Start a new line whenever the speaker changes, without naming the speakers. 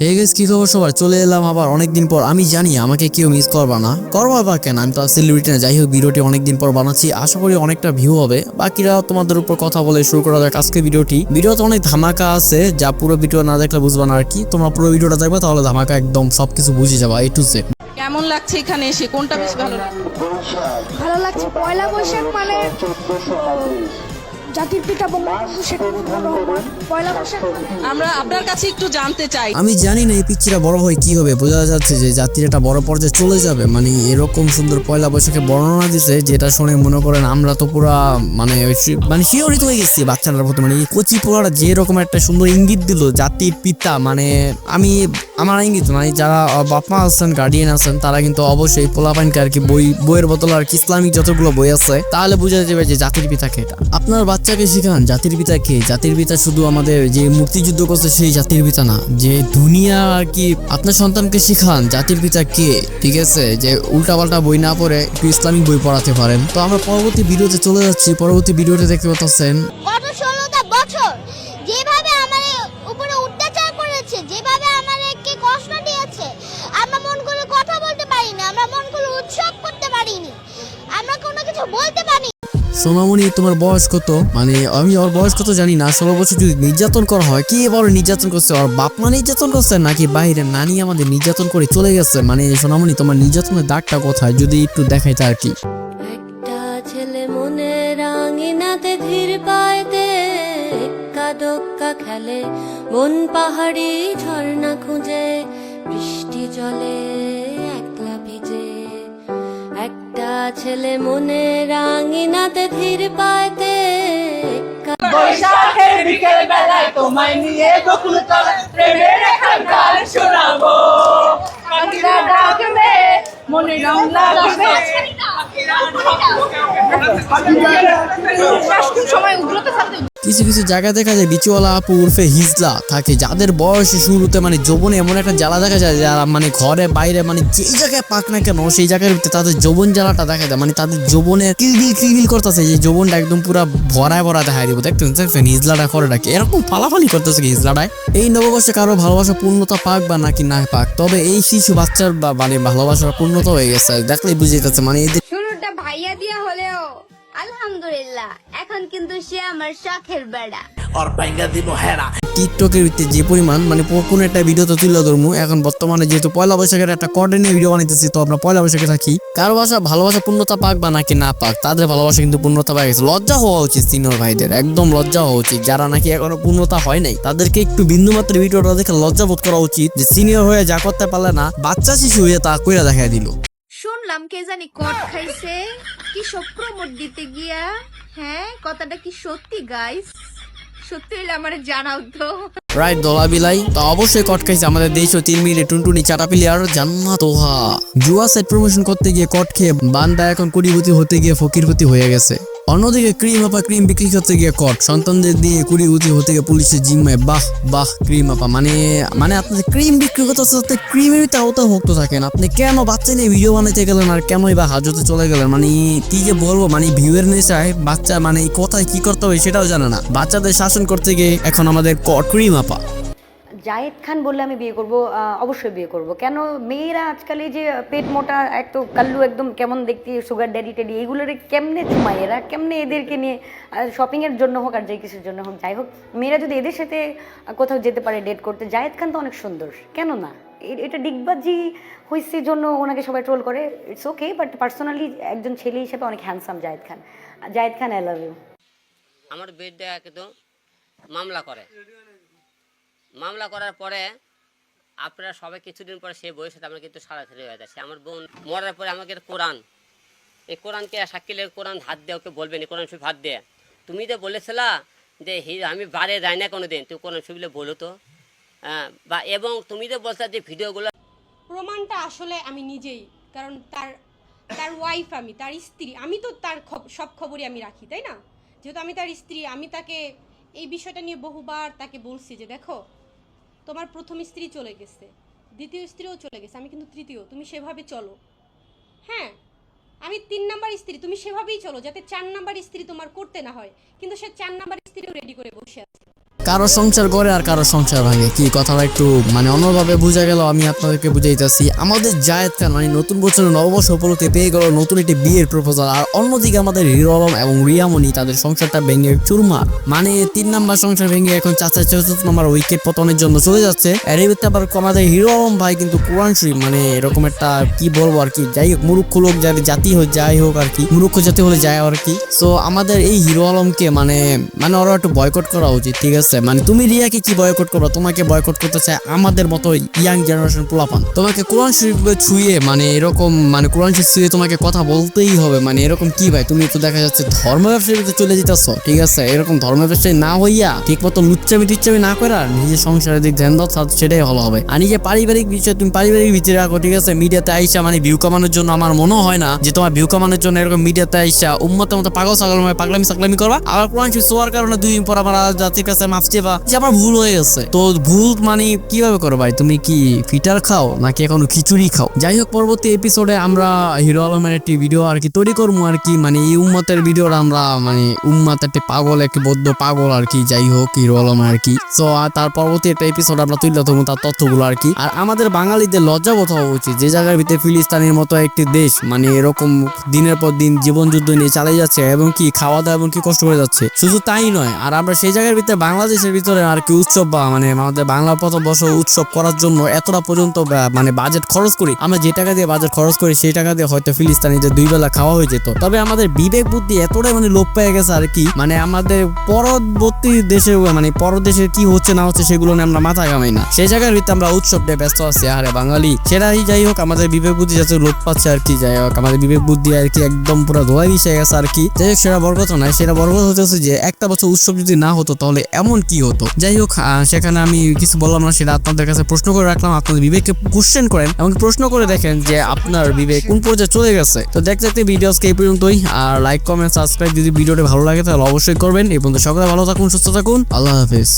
হে guess কি খবর সবার? চলে এলাম আবার অনেকদিন পর। আমি জানি আমাকে কেউ মিস করবা না। করবা বা কেন? আমি তো সেলিব্রিটি না। যাই হোক ভিডিওটি অনেকদিন পর বানাচ্ছি। আশা করি অনেকটা ভিউ হবে। বাকিরা তোমাদের উপর কথা বলে শুরু করা যাক আজকে ভিডিওটি। ভিডিওতে অনেক ধামাকা আছে। যা পুরো ভিডিও না দেখলে বুঝবা না আর কি। তোমরা পুরো ভিডিওটা দেখবে তাহলে ধামাকা একদম সবকিছু বুঝে যাবা এ টু জেড
কেমন লাগছে এখানে এসে? কোনটা বেশি ভালো লাগে
ভালো লাগছে। পয়লা বৈশাখ মানে জাতির পিতা বঙ্গবন্ধু শেখ মুজিবুর রহমান। পয়লা বৈশাখ।
আমরা আপনার কাছে একটু জানতে চাই।
আমি জানি না এই পিচ্ছিটা বড় হয়ে কি হবে। বোঝা যাচ্ছে যে জাতির একটা বড় পর্যায়ে চলে যাবে। মানে এরকম সুন্দর পয়লা বৈশাখে বর্ণনা দিছে যেটা শুনে মনে করেন আমরা তো পুরা মানে মানে শিওরিত হয়ে গেছি বাচ্চাটার প্রতি। মানে কচি পোড়াটা যে রকম একটা সুন্দর ইঙ্গিত দিল জাতির পিতা মানে আমি আমার ইঙ্গিত মানে যারা বাপমা আছেন গার্ডিয়ান আছেন তারা কিন্তু অবশ্যই পোলাপাইনকে আর কি বই বইয়ের বদল আর কি ইসলামিক যতগুলো বই আছে তাহলে বোঝা যাবে যে জাতির পিতা কে এটা। আপনার বাচ্চাকে শেখান জাতির পিতা কে? জাতির পিতা শুধু আমাদের যে মুক্তিযুদ্ধ করছে সেই জাতির পিতা না, যে দুনিয়া আর কি আপনার সন্তানকে শেখান, জাতির পিতা কে? ঠিক আছে? যে উল্টাপাল্টা বই না পড়ে একটু ইসলামিক বই পড়াতে পারেন। তো আমরা পরবর্তী ভিডিওতে চলে যাচ্ছি। পরবর্তী ভিডিওতে দেখতে পাচ্ছেন
যেভাবে বলতে পারি।
সোনামণি তোমার বয়স কত? মানে আমি ওর বয়স কত জানি না ষোলো বছর যদি নির্যাতন করা হয় কে বড় নির্যাতন করছে? ওর বাপ মা নির্যাতন করছে নাকি বাইরে নানি আমাদের নির্যাতন করে চলে গেছে? মানে সোনামণি তোমার নির্যাতনের দাগটা কোথায়? যদি একটু দেখাইতে আর কি।
একটা ছেলে মনে রাঙিনাতে ধীর পায়তে দোক্কা খেলে মন পাহাড়ি ঝর্ণা খুঁজে বৃষ্টি জলে। ছেলে মনে রাঙিনাতে ধীর পাইতে
বৈশাখের বিকেল বেলায় তোমায় নিয়ে প্রেমের এখন গান শোনাবো। ডাকবে মনে রং লাগবে।
কিছু কিছু জায়গায় দেখা যায় বিচুয়ালা আপু, উর্ফে হিজলা থাকে, যাদের বয়স শুরুতে মানে যৌবনে এমন একটা জ্বালা দেখা যায়, যারা মানে ঘরে, বাইরে মানে যেই জায়গায় পাক না কেন, সেই জায়গার ভিতরে তাদের যৌবন জ্বালাটা দেখা যায়। মানে তাদের যৌবনের কিলবিল কিলবিল করতেছে, যে যৌবনটা একদম পুরো ভরায় ভরা দেখা দিব। দেখতেন দেখছেন, হিজলাটা করে ডাকে এরকম ফালাফালি করতেছে হিজলাটায় এই নববর্ষে কারও ভালোবাসা পূর্ণতা পাক বা নাকি না পাক? তবে এই শিশু বাচ্চার মানে ভালোবাসার পূর্ণতা হয়ে গেছে, দেখলেই বুঝে যাচ্ছে। মানে এদের
ভাইয়া দিয়া হলেও আলহামদুলিল্লাহ এখন কিন্তু সে আমার শখের বেড়া।
টিকটকের ভিতরে যে পরিমাণ মানে কোনো একটা ভিডিও তো তুলে ধরবো এখন বর্তমানে যেহেতু পয়লা বৈশাখের একটা কর্ডেনে ভিডিও বানাইতেছি তো আমরা পয়লা বৈশাখে থাকি। কারও ভাষা ভালোবাসা পূর্ণতা পাক বা নাকি না পাক তাদের ভালোবাসা কিন্তু পূর্ণতা পাই গেছে লজ্জা হওয়া উচিত সিনিয়র ভাইদের একদম লজ্জা হওয়া উচিত। যারা নাকি এখনও পূর্ণতা হয় নাই তাদেরকে একটু বিন্দু মাত্র ভিডিওটা দেখে লজ্জা বোধ করা উচিত যে সিনিয়র হয়ে যা করতে পারলে না বাচ্চা শিশু হয়ে তা কইরা দেখা দিল।
শুনলাম কে জানি কট খাইছে। কি সব প্রমোট দিতে গিয়া? হ্যাঁ কথাটা কি সত্যি গাইস সত্যি হইলে আমার জানাও তো।
রাইট, দলা বিলাই, তো অবশ্যই কট খাইছে আমাদের দেশ ও তিন মিনিটে টুনটুনি চাটা প্লেয়ার জান্নাত ওহা। জুয়া সেট প্রমোশন করতে গিয়ে কট খেয়ে বান্দা এখন কোটিপতি হতে গিয়ে ফকিরপতি হয়ে গেছে। অন্যদিকে ক্রিম আপা ক্রিম বিক্রি করতে গিয়ে কট সন্তানদের দিয়ে কুড়িপতি হতে গিয়ে পুলিশের জিম্মায়, বাহ বাহ, ক্রিম আপা মানে মানে আপনি ক্রিম বিক্রি করতে সাথে ক্রিমের তাওতা ভক্ত থাকেন। আপনি কেন বাচ্চা নিয়ে ভিডিও বানাইতে গেলেন আর কেনই বা হাজতে চলে গেলেন? মানে কি যে বলব মানে ভিউয়ের নেশায় বাচ্চা মানে কোথায় কি করতে হবে সেটাও জানে না। বাচ্চাদের শাসন করতে গিয়ে এখন আমাদের ক্রিম আপা
জায়েদ খান বললে আমি বিয়ে করব অবশ্যই বিয়ে করব। কেন মেয়েরা আজকাল এই যে পেট মোটা, এক তো কাল্লু একদম কেমন দেখতে সুগার ড্যাডি টেডি এগুলোর কেমনে চুমায় এরা কেমনে এদেরকে নিয়ে শপিংয়ের জন্য হোক আর যে কিছুর জন্য হোক, যাই হোক, মেয়েরা যদি এদের সাথে কোথাও যেতে পারে ডেট করতে, জায়েদ খান তো অনেক সুন্দর, কেন না? এটা ডিগবাজি হয়েছে জন্য ওনাকে সবাই ট্রোল করে ইটস ওকে বাট পার্সোনালি একজন ছেলে হিসেবে অনেক handsome Zayed Khan. Zayed Khan I love you
আমার বিরুদ্ধে একদম মামলা করে। মামলা করার পরে আপনারা সবাই কিছুদিন পরে সেই বইয়ের সাথে আমরা কিন্তু সারাসারি হয়ে যাচ্ছি আমার বোন মরার পরে আমাকে কোরআন এই কোরআনকে সাক্ষী লেগে কোরআন হাত দিয়ে ওকে বলবেন এই কোরআন শরীফ হাত দিয়ে। তুমি তো বলেছিলা যে হি আমি বারে যাই না কোনো দিন তুই কোরআন শরীফে বলো তো। হ্যাঁ, বা এবং তুমি তো বলছো যে ভিডিওগুলো
প্রমাণটা আসলে আমি নিজেই কারণ তার তার ওয়াইফ আমি তার স্ত্রী আমি তো তার সব খবরই আমি রাখি তাই না? যেহেতু আমি তার স্ত্রী আমি তাকে এই বিষয়টা নিয়ে বহুবার তাকে বলছি যে দেখো তোমার প্রথম স্ত্রী চলে গেছে, দ্বিতীয় স্ত্রীও চলে গেছে, আমি কিন্তু তৃতীয়, তুমি সেভাবে চলো। হ্যাঁ আমি তিন নাম্বার স্ত্রী, তুমি সেভাবেই চলো, যাতে চার নাম্বার স্ত্রী তোমার করতে না হয়, কিন্তু সে চার নাম্বার স্ত্রীও রেডি করে বসে আছে।
কারও সংসার করে আর কারও সংসার ভাঙে। কি কথাটা একটু মানে অন্যভাবে বোঝা গেল, আমি আপনাদেরকে বুঝাইতেছি। আমাদের জায়েদ খান মানে নতুন বছরের নববর্ষ উপলক্ষে পেয়ে গেল নতুন একটি বিয়ের প্রপোজাল আর অন্যদিকে আমাদের হিরো আলম এবং রিয়ামণি, তাদের সংসারটা ভেঙে চুরমার। মানে তিন নাম্বার সংসার ভেঙে এখন চাচা চতুর্থ নাম্বার উইকেট পতনের জন্য চলে যাচ্ছে। এর ভিতরে আবার আমাদের হিরো আলম ভাই কিন্তু কোরআন শরীফ মানে এরকম একটা, কি বলব আর কি, যাই হোক, মুরুক্ষ লোক যাদের জাতি হোক, যাই হোক আর কি, মুরুক্ষ জাতি হলে যায় আর কি। সো আমাদের এই হিরো আলমকে মানে মানে ওরা একটু বয়কট করা উচিত, ঠিক আছে? মানে তুমি রিয়াকে কি বয়কট করো তোমাকে বয়কট করতে চায় আমাদের মতো ইয়াং জেনারেশন পোলাপান। তোমাকে কোরআন শরীফ ছুঁয়ে মানে এরকম মানে কোরআন শরীফ ছুঁয়ে তোমাকে কথা বলতেই হবে। মানে এরকম কি ভাই? তুমি তো দেখা যাচ্ছে ধর্ম ব্যবসায়ী চলে যেতেছ, ঠিক আছে? এরকম ধর্ম ব্যবসায়ী না হইয়া ঠিক মতো লুচ্চামি টুচ্চামি না করে নিজের সংসারের দিক ধ্যান দাও সেটাই ভালো হবে। আর নিজে পারিবারিক বিষয় তুমি পারিবারিক ভিতরে রাখো, ঠিক আছে? মিডিয়াতে আইসা মানে ভিউ কামানোর জন্য আমার মনে হয় না যে তোমার ভিউ কামানোর জন্য এরকম মিডিয়াতে আইসা উম্মতের মতো পাগল ছাগল পাগলামি সাগলামি করবা। আবার কোরআন শরীফ শোয়ার কারণে দুই দিন পর আমার জাতির কাছে মাফ চেবা যে আমার ভুল হয়ে গেছে। তো ভুল মানে কীভাবে করো ভাই? তুমি কি ফিটার খাও নাকি এখনও খিচুড়ি খাও? যাই হোক, পরবর্তী এপিসোডে আমরা হিরো আলমের একটি ভিডিও আর কি তৈরি করব আর কি। মানে এই উম্মতের ভিডিওটা আমরা মানে উম্মত একটি পাগল, একটি বদ্ধ পাগল আর কি। যাই হোক হিরো আলম আর কি। তো তার পরবর্তী একটা এপিসোড আমরা তুলে ধরবো তার তথ্যগুলো আর কি। আর আমাদের বাঙালিদের লজ্জাবোধ হওয়া উচিত? যে জায়গার ভিতরে ফিলিস্তানের মতো একটি দেশ মানে এরকম দিনের পর দিন জীবন যুদ্ধ নিয়ে চালিয়ে যাচ্ছে এবং কি খাওয়া দাওয়া এবং কি কষ্ট করে যাচ্ছে? শুধু তাই নয়, আর আমরা সেই জায়গার ভিতরে বাংলাদেশের ভিতরে আর কি উৎসব বা মানে আমাদের বাংলা প্রথম বছর উৎসব করার জন্য এতটা পর্যন্ত মানে বাজেট খরচ করি, আমরা যে টাকা দিয়ে বাজেট খরচ করি, সেই টাকা দিয়ে হয়তো ফিলিস্তানিদের দুই বেলা খাওয়া হয়ে যেত। তবে আমাদের বিবেক বুদ্ধি এতটাই মানে লোপ পেয়ে গেছে আর কি মানে আমাদের পরবর্তী দেশে মানে পর দেশের কি হচ্ছে না হচ্ছে সেগুলো নিয়ে আমরা মাথা ঘামাই না। সেই জায়গার ভিতরে আমরা উৎসব নিয়ে ব্যস্ত আছি আরে বাঙালি। সেটাই যাই হোক, আমাদের বিবেক বুদ্ধি যাতে লোপ পাচ্ছে আর কি, যাই হোক, আমাদের বিবেক বুদ্ধি আর কি একদম পুরো ধোয়া মিশে গেছে আর কি। যাই হোক, সেটা কথা নয়, সেটা কথা হচ্ছে যে একটা বছর উৎসব যদি না হতো, তাহলে এমন কি হতো? যাই হোক সেখানে আমি কিছু বললাম না, সেটা আপনাদের কাছে প্রশ্ন করে রাখলাম, আপনাদের বিবেককে কোশ্চেন করেন এবং প্রশ্ন করে দেখেন যে আপনার বিবেক কোন পর্যায়ে চলে গেছে। তো দেখতে দেখতে ভিডিও এই পর্যন্তই। আর লাইক কমেন্ট সাবস্ক্রাইব যদি ভিডিওটা ভালো লাগে, তাহলে অবশ্যই করবেন। এবং সকলে ভালো থাকুন, সুস্থ থাকুন। আল্লাহ হাফিজ।